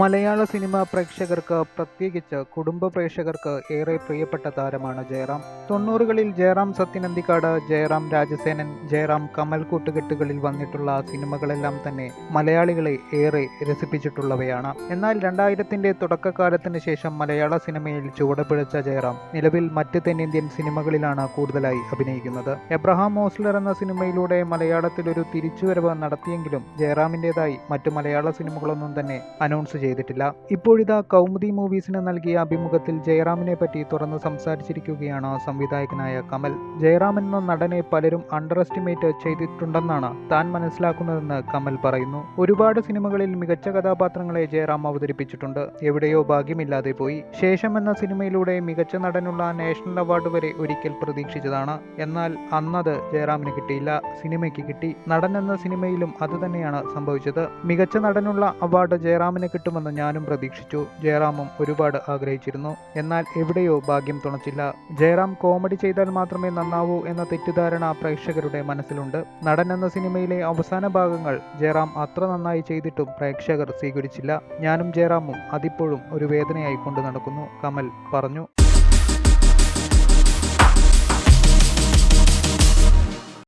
മലയാള cinema പ്രേക്ഷകർക്ക് പ്രത്യേകിച്ച് കുടുംബ പ്രേക്ഷകർക്ക് ഏറെ പ്രിയപ്പെട്ട താരമാണ് ജയറാം. തൊണ്ണൂറുകളിൽ ജയറാം സത്യനന്ദിക്കാട് ജയറാം രാജസേനൻ ജയറാം കമൽ കൂട്ടുകെട്ടുകളിൽ വന്നിട്ടുള്ള സിനിമകളെല്ലാം തന്നെ മലയാളികളെ ഏറെ രസിപ്പിച്ചിട്ടുള്ളവയാണ്. എന്നാൽ രണ്ടായിരത്തിന്റെ തുടക്കകാലത്തിന് ശേഷം മലയാള സിനിമയിൽ ചുവടുപിഴച്ച ജയറാം നിലവിൽ മറ്റ് തെന്നിന്ത്യൻ സിനിമകളിലാണ് കൂടുതലായി അഭിനയിക്കുന്നത്. എബ്രഹാം മോസ്ലർ എന്ന സിനിമയിലൂടെ മലയാളത്തിൽ ഒരു തിരിച്ചുവരവ് നടത്തിയെങ്കിലും ജയറാമിന്റെതായി മറ്റു മലയാള സിനിമകളൊന്നും തന്നെ അനൗൺസ് ചെയ്തിട്ടില്ല. ഇപ്പോഴിതാ കൗമുദി മൂവീസിന് നൽകിയ അഭിമുഖത്തിൽ ജയറാമിനെ പറ്റി തുറന്ന് സംസാരിച്ചിരിക്കുകയാണ് സംവിധായകനായ കമൽ. ജയറാം എന്ന നടനെ പലരും അണ്ടർ എസ്റ്റിമേറ്റ് ചെയ്തിട്ടുണ്ടെന്നാണ് താൻ മനസ്സിലാക്കുന്നതെന്ന് കമൽ പറയുന്നു. ഒരുപാട് സിനിമകളിൽ മികച്ച കഥാപാത്രങ്ങളെ ജയറാം അവതരിപ്പിച്ചിട്ടുണ്ട്. എവിടെയോ ഭാഗ്യമില്ലാതെ പോയി. ശേഷം എന്ന സിനിമയിലൂടെ മികച്ച നടനുള്ള നാഷണൽ അവാർഡ് വരെ ഒരിക്കൽ പ്രതീക്ഷിച്ചതാണ്. എന്നാൽ അന്നത് ജയറാമിന് കിട്ടിയില്ല. സിനിമയ്ക്ക് കിട്ടി. നടൻ എന്ന സിനിമയിലും അതുതന്നെയാണ് സംഭവിച്ചത്. മികച്ച നടനുള്ള അവാർഡ് ജയറാമിന് കിട്ടുമെന്ന് ഞാനും പ്രതീക്ഷിച്ചു. ജയറാമും ഒരുപാട് ആഗ്രഹിച്ചിരുന്നു. എന്നാൽ എവിടെയോ ഭാഗ്യം തുണച്ചില്ല. ജയറാം കോമഡി ചെയ്താൽ മാത്രമേ നന്നാവൂ എന്ന തെറ്റിദ്ധാരണ പ്രേക്ഷകരുടെ മനസ്സിലുണ്ട്. നടൻ എന്ന സിനിമയിലെ അവസാന ഭാഗങ്ങൾ ജയറാം അത്ര നന്നായി ചെയ്തിട്ടും പ്രേക്ഷകർ സ്വീകരിച്ചില്ല. ഞാനും ജയറാമും അതിപ്പോഴും ഒരു വേദനയായി കൊണ്ടു നടക്കുന്നു കമൽ പറഞ്ഞു.